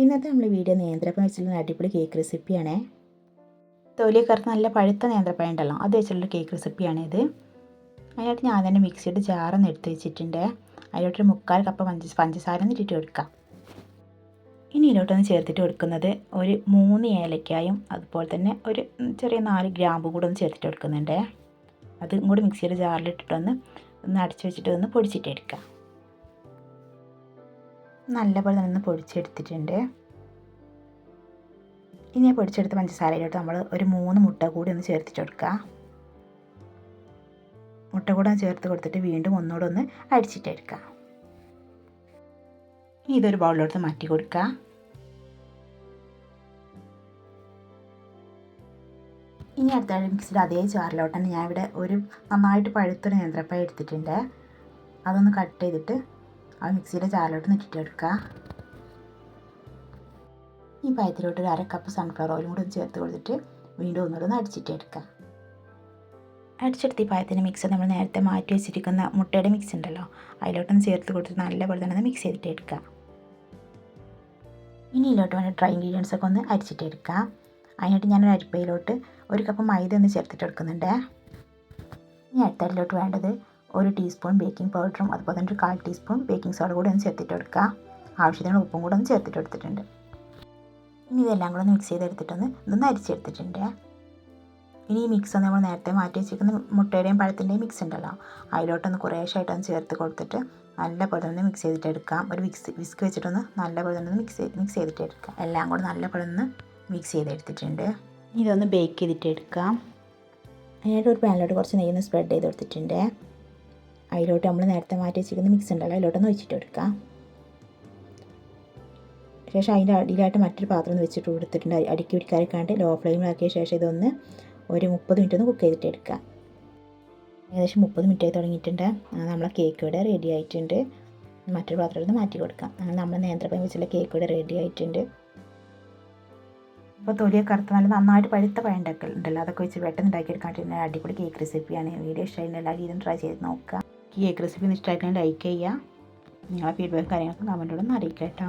ഇന്നത്തെ നമ്മൾ വീഡിയോ നേന്ത്രപ്പഴം വെച്ചിട്ടുള്ള അടിപൊളി കേക്ക് റെസിപ്പിയാണേ തൊലിയൊക്കെ കറുത്ത് നല്ല പഴുത്ത നേന്ത്രപ്പഴം ഉണ്ടല്ലോ അത് വെച്ചിട്ടുള്ള കേക്ക് റെസിപ്പിയാണ് ഇത്. അതിനായിട്ട് ഞാൻ തന്നെ മിക്സിയുടെ ജാറൊന്ന് എടുത്ത് വെച്ചിട്ടുണ്ട്. അതിലോട്ടൊരു മുക്കാൽ കപ്പ് പഞ്ച പഞ്ചസാര ഇട്ടിട്ട് കൊടുക്കാം. ഇനി ഇതിലോട്ടൊന്ന് ചേർത്തിട്ട് കൊടുക്കുന്നത് ഒരു മൂന്ന് ഏലക്കായും അതുപോലെ തന്നെ ഒരു ചെറിയ നാല് ഗ്രാമ്പ് കൂടെ ഒന്ന് ചേർത്തിട്ട് കൊടുക്കുന്നുണ്ട്. അതും കൂടി മിക്സിയുടെ ജാറിലിട്ടിട്ടൊന്ന് ഒന്ന് അടച്ചു വെച്ചിട്ട് ഒന്ന് പൊടിച്ചിട്ട് എടുക്കാം. നല്ലപോലെ നിന്ന് പൊടിച്ചെടുത്തിട്ടുണ്ട്. ഇനി പൊടിച്ചെടുത്ത പഞ്ചസാരയിലോട്ട് നമ്മൾ ഒരു മൂന്ന് മുട്ട കൂടി ഒന്ന് ചേർത്തിട്ട് മുട്ട കൂടെ ചേർത്ത് കൊടുത്തിട്ട് വീണ്ടും ഒന്നുകൂടെ ഒന്ന് അടിച്ചിട്ടെടുക്കുക ഇനി ഇതൊരു ബൗളിലോട്ട് മാറ്റി കൊടുക്കുക ഇനി അടുത്ത മിക്സിയുടെ അതേ ജാറിലോട്ട് തന്നെ ഞാൻ ഇവിടെ ഒരു നന്നായിട്ട് പഴുത്തൊരു നേന്ത്രപ്പഴം എടുത്തിട്ടുണ്ട്. അതൊന്ന് കട്ട് ചെയ്തിട്ട് ആ മിക്സിയുടെ ചാലോട്ട് നിട്ടിട്ട് എടുക്കുക ഈ പായത്തിലോട്ട് ഒരു അര കപ്പ് സൺഫ്ലവർ ഓയിലും കൂടി ചേർത്ത് കൊടുത്തിട്ട് വീണ്ടും ഒന്നുകൂടെ ഒന്ന് അടിച്ചിട്ട് എടുക്കുക അടിച്ചെടുത്ത് ഈ പഴത്തിന്റെ മിക്സ് നമ്മൾ നേരത്തെ മാറ്റി വെച്ചിരിക്കുന്ന മുട്ടയുടെ മിക്സ് ഉണ്ടല്ലോ അതിലോട്ടൊന്ന് ചേർത്ത് കൊടുത്തിട്ട് നല്ലപോലെ തന്നെ ഒന്ന് മിക്സ് ചെയ്തിട്ട് എടുക്കുക ഇനി ഇതിലോട്ട് വേണ്ട ഡ്രൈ ഇൻഗ്രീഡിയൻസ് ഒക്കെ ഒന്ന് അരിച്ചിട്ട് എടുക്കുക അതിനായിട്ട് ഒരു അരിപ്പയിലോട്ട് ഒരു കപ്പ് മൈദ ഒന്ന് ചേർത്തിട്ട് എടുക്കുന്നുണ്ട് ഇനി അടുത്തടിലോട്ട് വേണ്ടത് ഒരു ടീസ്പൂൺ ബേക്കിംഗ് പൗഡറും അതുപോലെ തന്നെ ഒരു കാൽ ടീസ്പൂൺ ബേക്കിംഗ് സോഡ കൂടെ ഒന്ന് ചേർത്തിട്ട് കൊടുക്കുക ആവശ്യത്തിന് ഉപ്പും കൂടെ ഒന്ന് ചേർത്തിട്ട് എടുത്തിട്ടുണ്ട് ഇനി ഇതെല്ലാം കൂടെ ഒന്ന് മിക്സ് ചെയ്തെടുത്തിട്ടൊന്ന് ഇതൊന്ന് അരിച്ചെടുത്തിട്ടുണ്ട്. ഇനി ഈ മിക്സ് നമ്മൾ നേരത്തെ മാറ്റി വെച്ചിരിക്കുന്ന മുട്ടയുടെയും പഴത്തിന്റെയും മിക്സ് ഉണ്ടല്ലോ അതിലോട്ടൊന്ന് കുറേശ്ശായിട്ടൊന്ന് ചേർത്ത് കൊടുത്തിട്ട് നല്ല പോലെ തന്നെ മിക്സ് ചെയ്തിട്ട് എടുക്കാം ഒരു വിക്സ് വിസ്ക് വെച്ചിട്ടൊന്ന് നല്ല പോലെ തന്നെ മിക്സ് മിക്സ് ചെയ്തിട്ട് എടുക്കാം എല്ലാം കൂടെ നല്ല പോലെ ഒന്ന് മിക്സ് ചെയ്തെടുത്തിട്ടുണ്ട്. ഇതൊന്ന് ബേക്ക് ചെയ്തിട്ട് എടുക്കാം അതിനായിട്ട് ഒരു പാനിലോട്ട് കുറച്ച് നെയ്യൊന്ന് സ്പ്രെഡ് ചെയ്ത് കൊടുത്തിട്ടുണ്ട്. അതിലോട്ട് നമ്മൾ നേരത്തെ മാറ്റി വെച്ചിരിക്കുന്ന മിക്സ് ഉണ്ടല്ലോ അതിലോട്ടൊന്ന് ഒഴിച്ചിട്ട് കൊടുക്കുക ശേഷം അതിന്റെ അടിയിലായിട്ട് മറ്റൊരു പാത്രം ഒന്ന് വെച്ചിട്ട് കൊടുത്തിട്ടുണ്ട്. അടിക്കി പിടിക്കാതിരിക്കാണ്ട് ലോ ഫ്ലെയിമിലാക്കിയ ശേഷം ഇതൊന്ന് ഒരു മുപ്പത് മിനിറ്റ് ഒന്ന് കുക്ക് ചെയ്തിട്ട് എടുക്കുക ഏകദേശം മുപ്പത് മിനിറ്റ് ആയി തുടങ്ങിയിട്ടുണ്ട്. നമ്മളെ കേക്ക് ഇവിടെ റെഡി ആയിട്ടുണ്ട്. മറ്റൊരു പാത്രത്തിൽ മാറ്റി കൊടുക്കാം. അങ്ങനെ നമ്മൾ നേന്ത്രപ്പഴം വെച്ചുള്ള കേക്ക് ഇവിടെ റെഡി ആയിട്ടുണ്ട്. അപ്പോൾ തൊലിയൊക്കെ കറുത്ത് നല്ല നന്നായിട്ട് പഴുത്ത പഴം ഉണ്ടല്ലോ അതൊക്കെ വെച്ച് പെട്ടെന്ന് ഉണ്ടാക്കിയെടുക്കാൻ അടിപൊളി കേക്ക് റെസിപ്പിയാണ് വീഡിയോ ഇഷ്ടമായി എല്ലാ രീതിയിലും ട്രൈ ചെയ്ത് നോക്കുക. കേക്ക് റെസിപ്പി ഇൻസ്റ്റാഗ്രാമിൽ ലൈക്ക് ചെയ്യുക. നിങ്ങളെ ഫീഡ്ബാക്ക് കാര്യങ്ങളൊക്കെ കമന്റിലൂടെ ഒന്ന് അറിയിക്കാം കേട്ടോ.